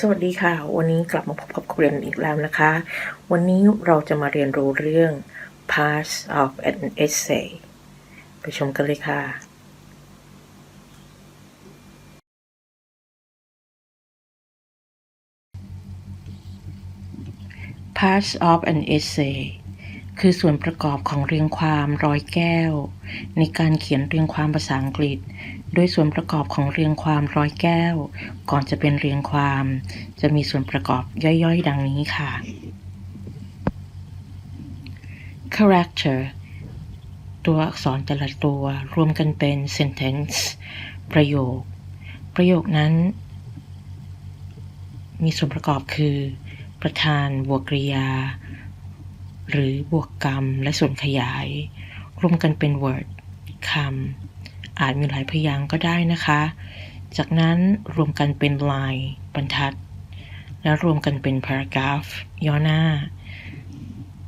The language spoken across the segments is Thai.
สวัสดีค่ะ วันนี้กลับมาพบกับเรียนอีกแล้วนะคะ วันนี้เราจะมาเรียนรู้เรื่อง parts of an essay ไปชมกันเลยค่ะ parts of an essay คือส่วนประกอบของเรียงความร้อยแก้ว ในการเขียนเรียงความภาษาอังกฤษโดยส่วนประกอบของเรียงความร้อยแก้ว ก่อนจะเป็นเรียงความ จะมีส่วนประกอบย่อยๆ ดังนี้ค่ะ character ตัวอักษรแต่ละตัวรวมกันเป็น sentence ประโยค ประโยคนั้น มีส่วนประกอบคือ ประธานบวกกริยา หรือบวกกรรมและส่วนขยาย รวมกันเป็น word คำอาจมีหลายพยางค์ก็ได้นะคะ จากนั้นรวมกันเป็น line บรรทัด แล้วรวมกันเป็น paragraph ย่อหน้า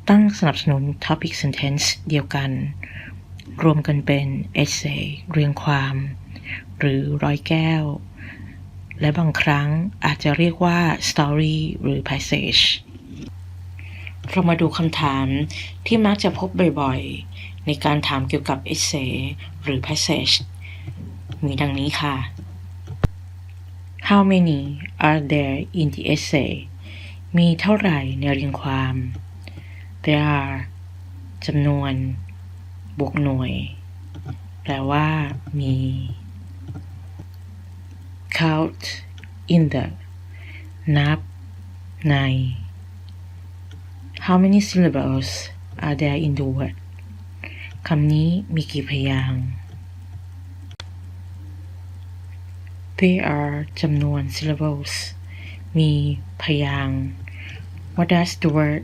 ตั้งสนับสนุน topic sentence เดียวกัน รวมกันเป็น essay เรียงความ หรือร้อยแก้ว และบางครั้งอาจจะเรียกว่า story หรือ passage เรามาดูคำถามที่มักจะพบบ่อยๆ ในการถามเกี่ยวกับ essay หรือ passage มีดังนี้ค่ะ How many are there in the essay มีเท่าไหร่ในเรียงความ There are จำนวน บวกหน่วย แปลว่า มี Count in the นับ ใน How many syllables are there in the word คำนี้มีกี่พยางค์ There are จำนวน syllables มีพยางค์ What does the word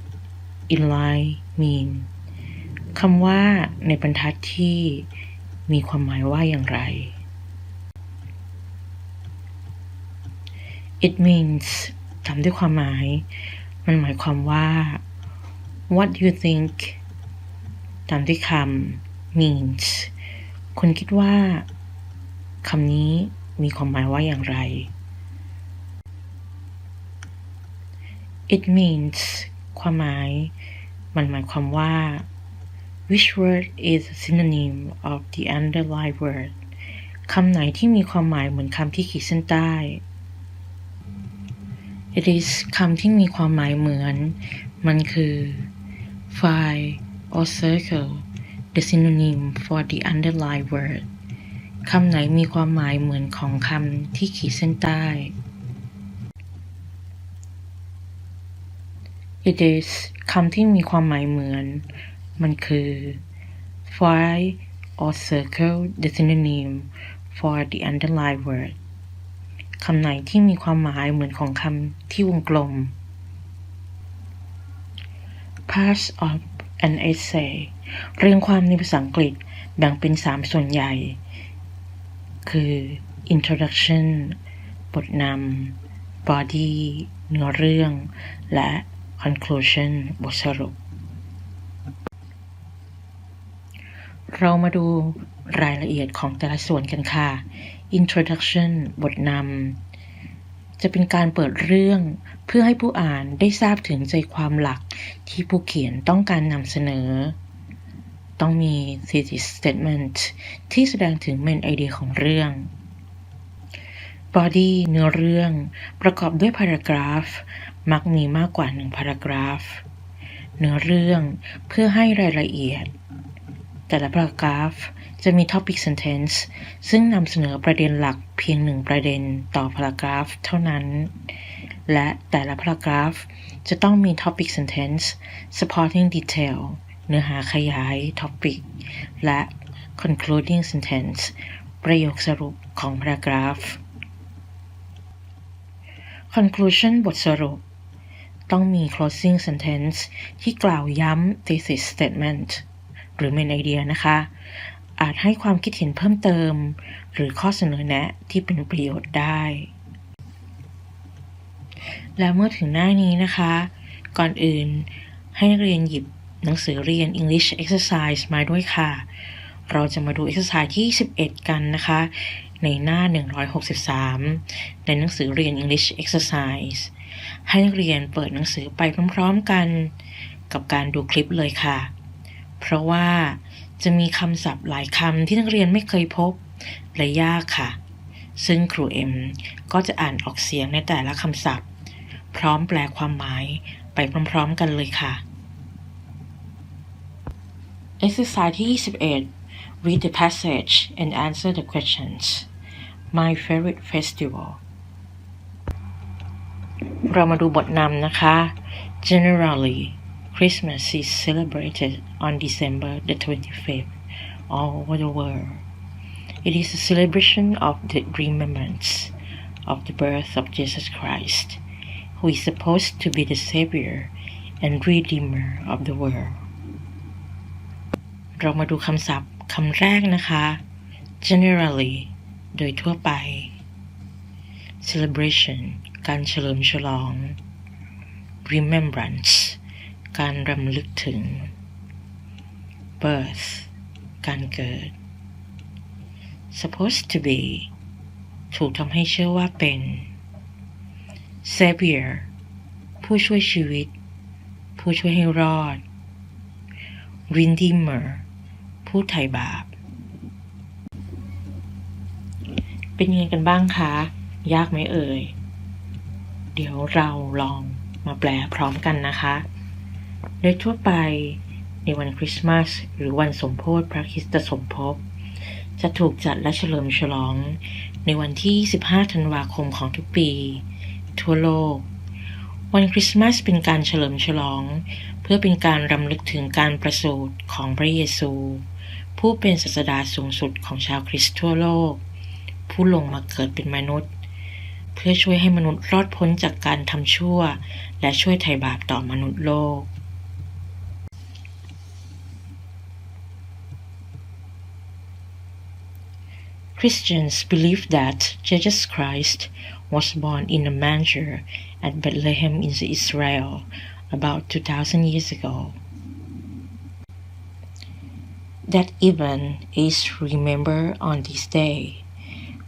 in line mean คำว่าในบรรทัดที่มีความหมายว่าอย่างไร It means ตามด้วยความหมาย มันหมายความว่า What do you think ตามด้วยคำ means คุณคิดว่าคำนี้มีความหมายว่าอย่างไร It means ความหมาย มันหมายความว่า which word is a synonym of the underlined word คำไหนที่มีความหมายเหมือนคำที่ขีดเส้นใต้ It is คำที่มีความหมายเหมือน มันคือ file or circle the synonym for the underlined word คำไหนมีความหมายเหมือนของคำที่ขีดเส้นใต้ It is คำที่มีความหมายเหมือน มันคือ file or circle the synonym for the underlined word คำไหนที่มีความหมายเหมือนของคำที่วงกลม Parts of an essay เรียงความในภาษาอังกฤษแบ่งเป็น3ส่วนใหญ่ คือ introduction บทนำ body เนื้อเรื่อง และ conclusion บทสรุป เรามาดูรายละเอียดของแต่ละส่วนกันค่ะ introduction บทนำ จะเป็นการเปิดเรื่อง เพื่อให้ผู้อ่านได้ทราบถึงใจความหลักที่ผู้เขียนต้องการนำเสนอ ต้องมี thesis statement ที่แสดงถึง main idea ของเรื่อง body เนื้อเรื่อง ประกอบด้วย paragraph มักมีมากกว่าหนึ่ง paragraph เนื้อเรื่องเพื่อให้รายละเอียด แต่ละ paragraph จะมี topic sentence ซึ่งนำเสนอประเด็นหลักเพียงหนึ่งประเด็นต่อ paragraph เท่านั้น และแต่ละ paragraph จะต้องมี topic sentence supporting detail เนื้อหาขยาย topic และ concluding sentence ประโยคสรุปของ paragraph conclusion บทสรุป ต้องมี closing sentence ที่กล่าวย้ำ thesis statement หรือ main idea นะคะ อาจให้ความคิดเห็นเพิ่มเติม หรือข้อเสนอแนะที่เป็นประโยชน์ได้ และเมื่อถึงหน้านี้นะคะ ก่อนอื่นให้นักเรียนหยิบหนังสือเรียน English Exercise มาด้วยค่ะ เราจะมาดู exercise ที่ 11 กันนะคะ ในในหน้า 163 ในหนังสือเรียน English Exercise ให้นักเรียนเปิดหนังสือไปพร้อมๆกัน กับการดูคลิปเลยค่ะ เพราะว่า จะมีคำศัพท์หลายคำที่นักเรียนไม่เคยพบและยากค่ะ ซึ่งครูเอ็มก็จะอ่านออกเสียงในแต่ละคำศัพท์ พร้อมแปลความหมายไปพร้อมๆกันเลยค่ะ Exercise ที่21 Read the passage and answer the questions My favorite festival เรามาดูบทนำนะคะ Generally Christmas is celebrated on December the 25th all over the world. It is a celebration of the remembrance of the birth of Jesus Christ, who is supposed to be the Savior and Redeemer of the world. เรามาดูคำศัพท์คำแรกนะคะ generally โดยทั่วไป celebration การเฉลิมฉลอง remembrance การรำลึกถึง birth การเกิด supposed to be ถูกทำให้เชื่อว่าเป็น savior ผู้ช่วยชีวิต ผู้ช่วยให้รอด redeemer ผู้ไถ่บาป เป็นยังไงกันบ้างคะ ยากไหมเอ่ย เดี๋ยวเราลองมาแปลพร้อมกันนะคะ โดยทั่วไปในวันคริสต์มาสหรือวันสมโพธิพระคริสตสมภพ จะถูกจัดและเฉลิมฉลอง ในวันที่ 15 ธันวาคมของทุกปี ทั่วโลก วันคริสต์มาสเป็นการเฉลิมฉลอง เพื่อเป็นการรำลึกถึงการประสูติของพระเยซู ผู้เป็นศาสดาสูงสุดของชาวคริสต์ทั่วโลก ผู้ลงมาเกิดเป็นมนุษย์ เพื่อช่วยให้มนุษย์รอดพ้นจากการทำชั่ว และช่วยไถ่บาปต่อมนุษย์โลก Christians believe that Jesus Christ was born in a manger at Bethlehem in Israel about 2000 years ago. That event is remembered on this day.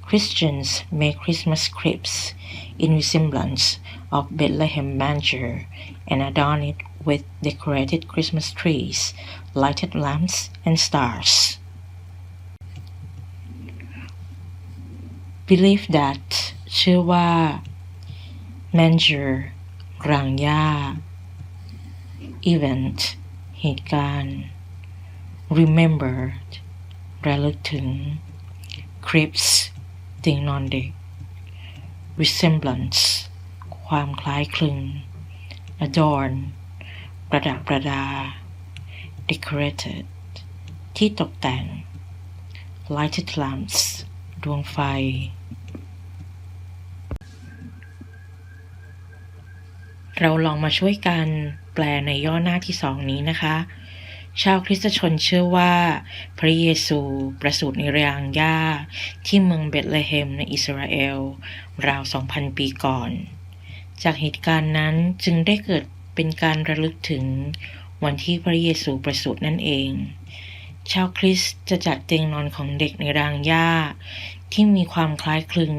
Christians make Christmas cribs in resemblance of Bethlehem manger and adorn it with decorated Christmas trees, lighted lamps, and stars. Believe that เชื่อว่า manger รังหญ้า event เหตุการณ์ remembered ระลึกถึง cribs เตียงนอนเด็ก resemblance ความคล้ายคลึง adorn ประดับประดา decorated ที่ตกแต่ง lighted lamps ดวงไฟ เราลองมาช่วยกันแปลในย่อหน้าที่สองนี้นะคะ ชาวคริสตชนเชื่อว่า พระเยซูประสูติในรางหญ้าที่เมืองเบธเลเฮมในอิสราเอล ราว 2,000 ปีก่อน จากเหตุการณ์นั้นจึงได้เกิดเป็นการระลึกถึงวันที่พระเยซูประสูตินั่นเอง ชาวคริสต์จะจัดเตียงนอนของเด็กในรางหญ้า ที่มีความคล้ายคลึง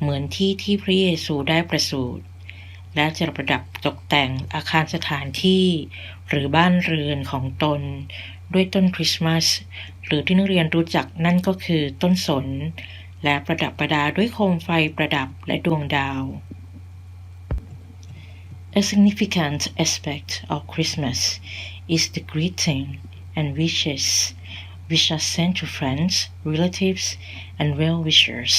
เหมือนที่ที่พระเยซูได้ประสูติ และจะประดับตกแต่งอาคารสถานที่ หรือบ้านเรือนของตน ด้วยต้นคริสต์มาสหรือที่นักเรียนรู้จักนั่นก็คือต้นสน และประดับประดาด้วยโคมไฟประดับและดวงดาว A significant aspect of Christmas is the greeting and wishes which are sent to friends, relatives, and well wishers.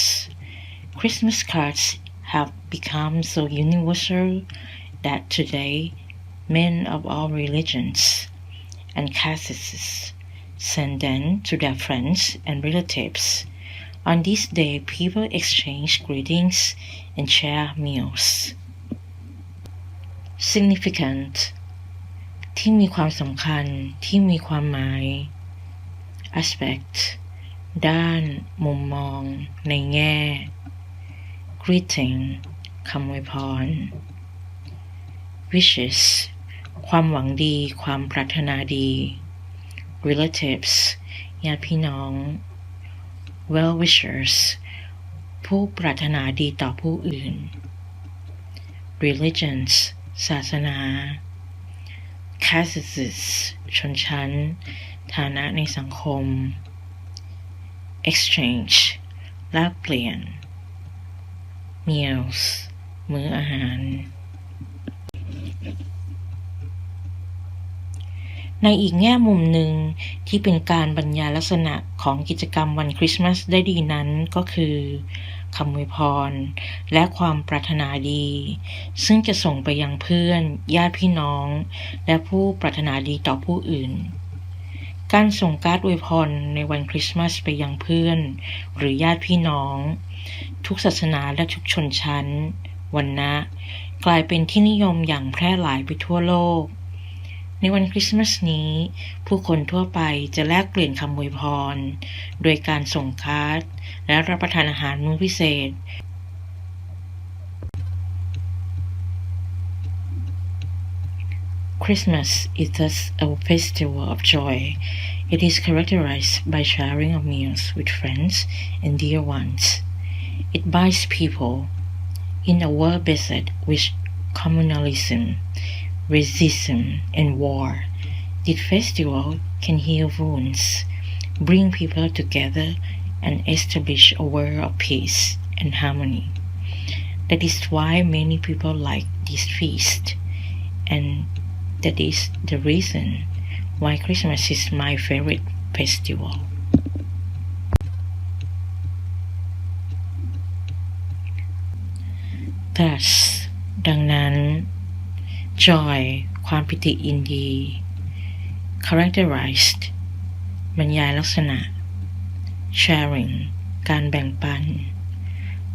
Christmas cards have become so universal that today men of all religions and castes send them to their friends and relatives. On this day, people exchange greetings and share meals. Significant ที่มีความสำคัญที่มีความหมาย aspect ด้าน มุมมอง ในแง่ greeting คำอวยพร wishes ความหวังดี ความปรารถนาดี relatives ญาติพี่น้อง well wishers ผู้ปรารถนาดีต่อผู้อื่น religions ศาสนา castes ชนชั้น ฐานะในสังคม exchange แลกเปลี่ยน meals มื้ออาหาร ในอีกแง่มุมหนึ่งที่เป็นการบรรยายลักษณะของกิจกรรมวันคริสต์มาสได้ดีนั้นก็คือคำอวยพร และความปรารถนาดี ซึ่งจะส่งไปยังเพื่อน ญาติพี่น้อง และผู้ปรารถนาดีต่อผู้อื่น การส่งการ์ดอวยพรในวันคริสต์มาสไปยังเพื่อน หรือญาติพี่น้อง ทุกศาสนาและทุกชนชั้น วันนะกลายเป็นที่นิยมอย่างแพร่หลายไปทั่วโลก ในวันคริสต์มาสนี้ ผู้คนทั่วไปจะแลกเปลี่ยนคำอวยพร โดยการส่งการ์ดและรับประทานอาหารมื้อพิเศษ Christmas is thus a festival of joy. It is characterized by sharing of meals with friends and dear ones. It binds people in a world beset with communalism, racism, and war. This festival can heal wounds, bring people together, and establish a world of peace and harmony. That is why many people like this feast, and that is the reason why Christmas is my favorite festival. Thus ดังนั้น joy ความปิติยินดี characterized บรรยายลักษณะ sharing การแบ่งปัน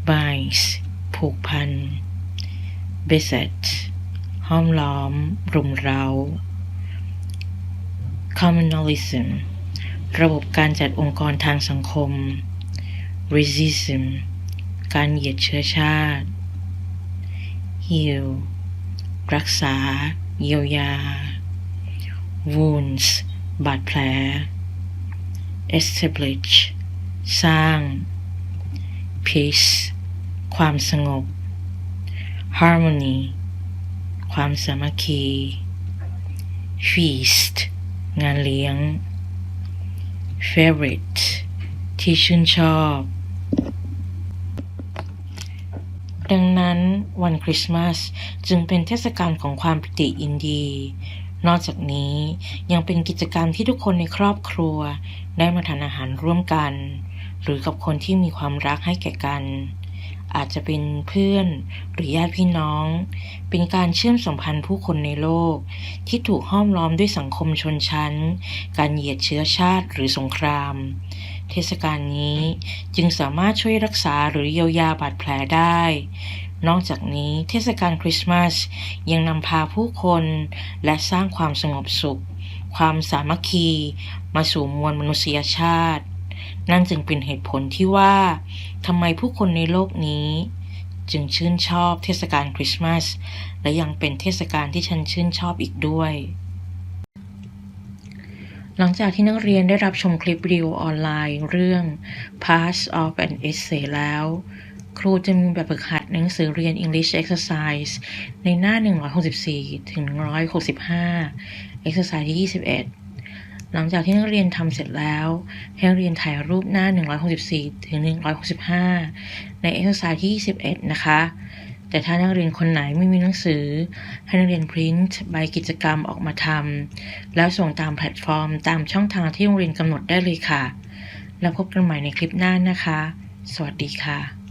binds ผูกพัน beset ห้อมล้อม รุมเร้า communalism ระบบการจัดองค์กรทางสังคม racism การเหยียดเชื้อชาติ heal รักษา เยียวยา wounds บาดแผล establish สร้าง peace ความสงบ harmony ความสามัคคี feast งานเลี้ยง favorite ที่ชื่นชอบ ดังนั้นวันคริสต์มาสจึงเป็นเทศกาลของความปิติยินดี นอกจากนี้ยังเป็นกิจกรรมที่ทุกคนในครอบครัว ได้มาทานอาหารร่วมกัน หรือกับคนที่มีความรักให้แก่กัน อาจจะเป็นเพื่อนหรือญาติพี่น้อง เป็นการเชื่อมสัมพันธ์ผู้คนในโลก ที่ถูกห้อมล้อมด้วยสังคมชนชั้น การเหยียดเชื้อชาติหรือสงคราม เทศกาลนี้จึงสามารถช่วยรักษาหรือเยียวยาบาดแผลได้ นอกจากนี้เทศกาลคริสต์มาสยังนำพาผู้คนและสร้างความสงบสุข ความสามัคคี มาสู่มวลมนุษยชาติ นั่นจึงเป็นเหตุผลที่ว่าทำไมผู้คนในโลกนี้ จึงชื่นชอบเทศกาลคริสต์มาส และยังเป็นเทศกาลที่ฉันชื่นชอบอีกด้วย หลังจากที่นักเรียนได้รับชมคลิปวิดีโอออนไลน์เรื่อง Parts of an Essay แล้ว ครูจะมีแบบฝึกหัดหนังสือเรียน English Exercise ในหน้า 164 ถึง 165 Exercise ที่ 21 หลังจากที่นักเรียนทำเสร็จแล้วให้นักเรียนถ่ายรูปหน้า 164 ถึง 165 ใน Exercise ที่ 21 นะคะ แต่ถ้านักเรียนคนไหนไม่มีหนังสือ ให้นักเรียนพริ้นท์ใบกิจกรรมออกมาทำแล้วส่งตามแพลตฟอร์ม ตามช่องทางที่โรงเรียนกำหนดได้เลยค่ะ แล้วพบกันใหม่ในคลิปหน้านะคะ สวัสดีค่ะ